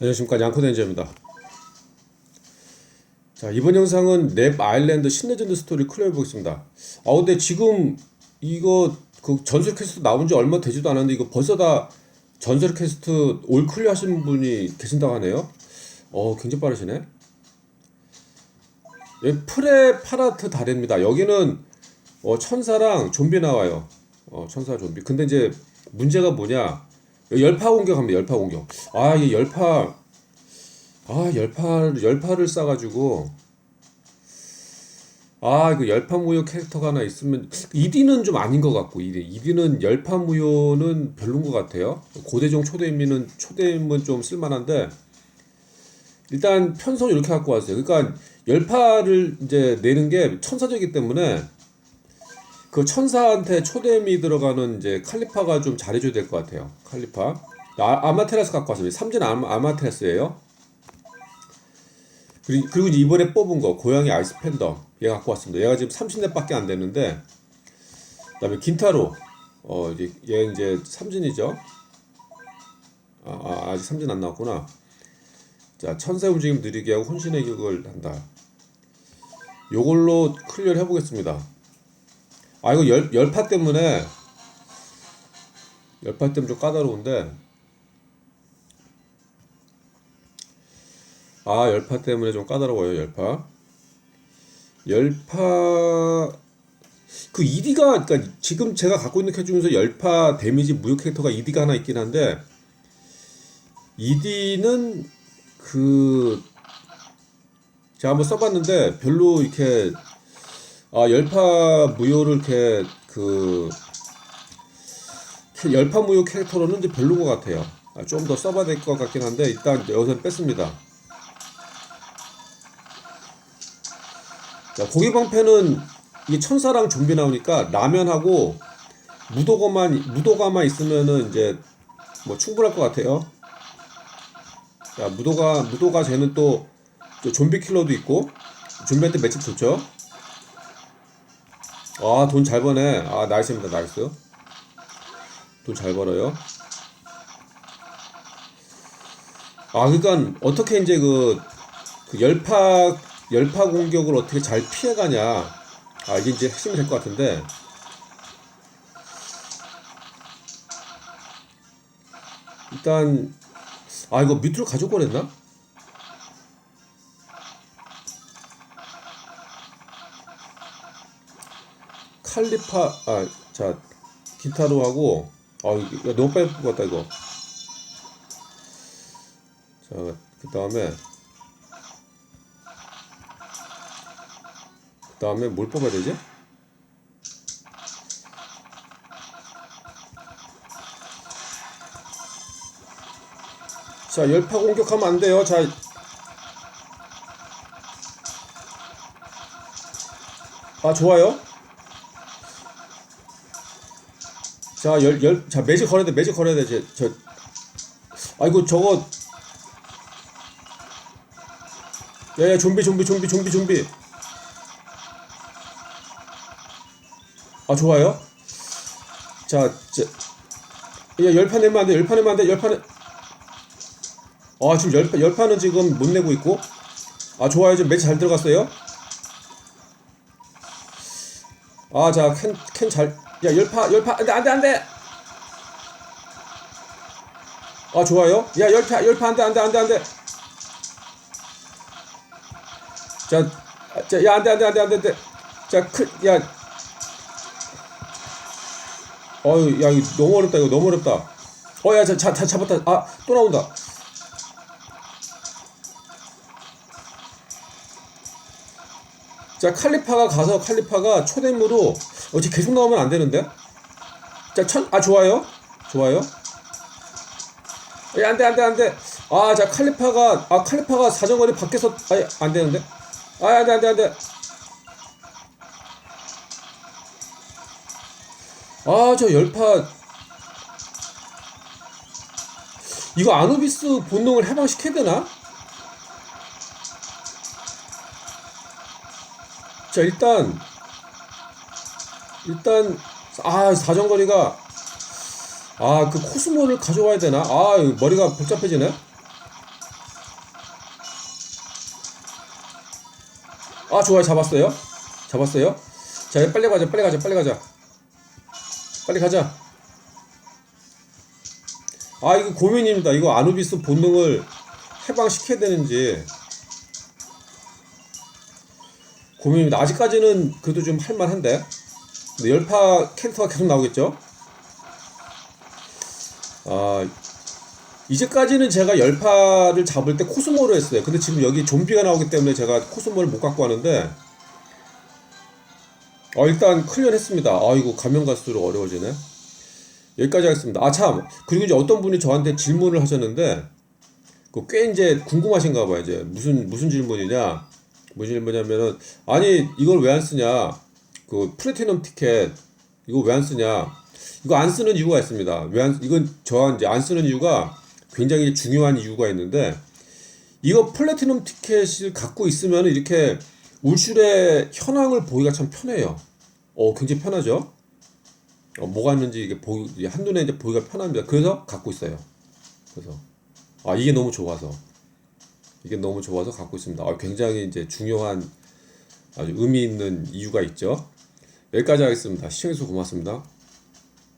안녕하십니까 양코덴저입니다. 자 이번 영상은 랩 아일랜드 신레전드 스토리 클리어 해보겠습니다. 아 근데 지금 이거 그 전설 퀘스트 나온 지 얼마 되지도 않았는데 이거 벌써 다 전설 퀘스트 올 클리어 하시는 분이 계신다고 하네요. 어 굉장히 빠르시네. 예, 프레파라트 다리입니다. 여기는 어, 천사랑 좀비 나와요. 어, 천사 좀비. 근데 이제 문제가 뭐냐? 열파 공격합니다. 열파 공격. 아 이게 열파 아 열파 열파를 싸 가지고 아 이거 열파 무효 캐릭터가 하나 있으면 이디는 좀 아닌 것 같고 이디 이디는 열파 무효는 별론 것 같아요. 고대종 초대인민은 초대인은 좀 쓸만한데 일단 편성 이렇게 갖고 왔어요. 그러니까 열파를 이제 내는 게 천사적이기 때문에 그 천사한테 초대미 들어가는 이제 칼리파가 좀 잘해줘야 될 것 같아요. 칼리파. 아, 아마테라스 갖고 왔습니다. 삼진 아마, 아마테라스예요. 그리고, 그리고 이번에 뽑은 거 고양이 아이스 팬덤 얘 갖고 왔습니다. 얘가 지금 30렙밖에 안 되는데 그다음에 긴타로 어 이제 얘 이제 삼진이죠. 아, 아 아직 삼진 안 나왔구나. 자 천사의 움직임 느리게 하고 혼신의 격을 한다. 요걸로 클리어를 해보겠습니다. 아 이거 열 열파 때문에 열파 때문에 좀 까다로운데. 아 열파 때문에 좀 까다로워요 열파. 열파 그 ED가 그러니까 지금 제가 갖고 있는 캐릭터 중에서 열파 데미지 무효 캐릭터가 ED가 하나 있긴 한데 ED는 그 제가 한번 써봤는데 별로 이렇게 아 열파 무효를 이렇게 그 캐- 열파 무효 캐릭터로는 이제 별로인 것 같아요. 아, 좀 더 써봐야 될 것 같긴 한데 일단 여기서 뺐습니다. 자 고기 방패는 이 천사랑 좀비 나오니까 라면하고 무도가만 무도가만 있으면은 이제 뭐 충분할 것 같아요. 자 무도가 무도가 쟤는 또저 좀비 킬러도 있고 좀비한테 매칭 좋죠. 아, 돈 잘 버네. 아, 나이스입니다. 나이스. 돈 잘 벌어요. 아, 그러니까 어떻게 이제 그, 그 열파 열파 공격을 어떻게 잘 피해가냐. 아, 이게 이제 핵심이 될 것 같은데. 일단 아, 이거 밑으로 가져올 거랬나? 칼리파 아자 기타로 하고 아 이거 야, 너무 빨리 뽑았다 이거 자 그 다음에 그 다음에 뭘 뽑아야 되지? 자 열파 공격하면 안 돼요 자 아, 좋아요. 자, 열, 열, 자, 매직 걸어야 돼, 매직 걸어야 돼, 제, 저, 아이고, 저거, 야, 야, 좀비, 좀비, 좀비, 좀비, 좀비. 아, 좋아요. 자, 자, 야, 열판 내면 안 돼, 열판 내면 안 돼, 열판 내, 아, 지금 열, 열판은 지금 못 내고 있고, 아, 좋아요, 지금 매직 잘 들어갔어요. 아, 자, 캔, 캔 잘, 야, 열파, 열파, 안 돼, 안 돼, 안 돼! 아, 좋아요. 야, 열파, 열파, 안 돼, 안 돼, 안 돼, 안 돼. 자, 아, 자, 야, 안 돼, 안 돼, 안 돼, 안 돼, 안 돼. 자, 크, 야. 어유, 야, 이거 너무 어렵다, 이거 너무 어렵다. 어, 야, 자, 자, 자, 잡았다. 아, 또 나온다. 자, 칼리파가 가서 칼리파가 초대물로 어찌 계속 나오면 안 되는데? 자, 천, 아, 좋아요. 좋아요. 야, 안 돼, 안 돼, 안 돼. 아, 자, 칼리파가, 아, 칼리파가 사정거리 밖에서, 아, 안 되는데? 아, 안 돼, 안 돼, 안 돼. 아, 저 열파. 이거 아누비스 본능을 해방시켜야 되나? 자 일단 일단 아 사정거리가 아 그 코스모를 가져와야 되나? 아 머리가 복잡해지네. 아 좋아요 잡았어요. 잡았어요. 자 빨리 가자 빨리 가자 빨리 가자 빨리 가자. 아 이거 고민입니다. 이거 아누비스 본능을 해방시켜야 되는지. 고민입니다 아직까지는 그래도 좀 할만한데 열파 캐릭터가 계속 나오겠죠 아 이제까지는 제가 열파를 잡을 때 코스모로 했어요. 근데 지금 여기 좀비가 나오기 때문에 제가 코스모를 못 갖고 하는데 어, 일단 클리어했습니다. 아이고 가면 갈수록 어려워지네. 여기까지 하겠습니다. 아 참 그리고 이제 어떤 분이 저한테 질문을 하셨는데 그꽤 이제 궁금하신가 봐요. 이제 무슨 무슨 질문이냐 무슨 질문이냐면은 아니 이걸 왜 안 쓰냐 그 플래티넘 티켓 이거 왜 안 쓰냐 이거 안 쓰는 이유가 있습니다. 왜 안, 이건 저 이제 안 쓰는 이유가 굉장히 중요한 이유가 있는데 이거 플래티넘 티켓을 갖고 있으면 이렇게 울출의 현황을 보기가 참 편해요. 어, 굉장히 편하죠. 어, 뭐가 있는지 이게 보기 한눈에 이제 보기가 편합니다. 그래서 갖고 있어요. 그래서 아 이게 너무 좋아서 이게 너무 좋아서 갖고 있습니다. 아, 굉장히 이제 중요한 아주 의미 있는 이유가 있죠. 여기까지 하겠습니다. 시청해주셔서 고맙습니다.